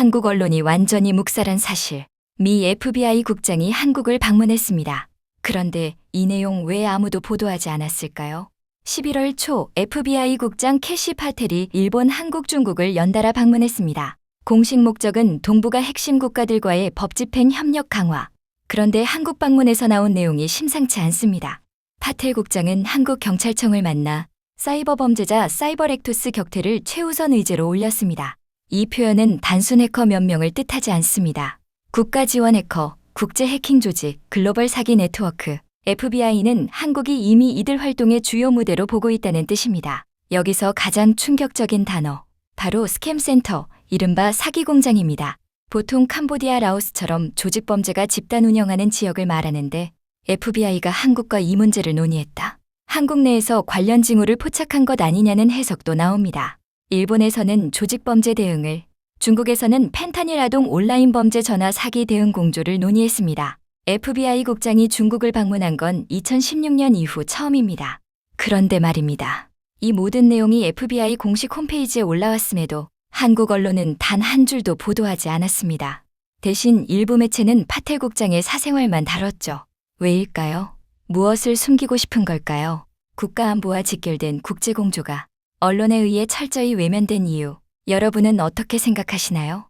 한국 언론이 완전히 묵살한 사실. 미 FBI 국장이 한국을 방문했습니다. 그런데 이 내용 왜 아무도 보도하지 않았을까요? 11월 초 FBI 국장 캐시 파텔이 일본, 한국, 중국을 연달아 방문했습니다. 공식 목적은 동북아 핵심 국가들과의 법 집행 협력 강화. 그런데 한국 방문에서 나온 내용이 심상치 않습니다. 파텔 국장은 한국 경찰청을 만나 사이버 범죄자 사이버렉투스 격퇴를 최우선 의제로 올렸습니다. 이 표현은 단순 해커 몇 명을 뜻하지 않습니다. 국가 지원 해커, 국제 해킹 조직, 글로벌 사기 네트워크, FBI는 한국이 이미 이들 활동의 주요 무대로 보고 있다는 뜻입니다. 여기서 가장 충격적인 단어, 바로 스캠 센터, 이른바 사기 공장입니다. 보통 캄보디아, 라오스처럼 조직 범죄가 집단 운영하는 지역을 말하는데 FBI가 한국과 이 문제를 논의했다. 한국 내에서 관련 징후를 포착한 것 아니냐는 해석도 나옵니다. 일본에서는 조직 범죄 대응을, 중국에서는 펜타닐 아동 온라인 범죄 전화 사기 대응 공조를 논의했습니다. FBI 국장이 중국을 방문한 건 2016년 이후 처음입니다. 그런데 말입니다. 이 모든 내용이 FBI 공식 홈페이지에 올라왔음에도 한국 언론은 단 한 줄도 보도하지 않았습니다. 대신 일부 매체는 파텔 국장의 사생활만 다뤘죠. 왜일까요? 무엇을 숨기고 싶은 걸까요? 국가안보와 직결된 국제공조가 언론에 의해 철저히 외면된 이유, 여러분은 어떻게 생각하시나요?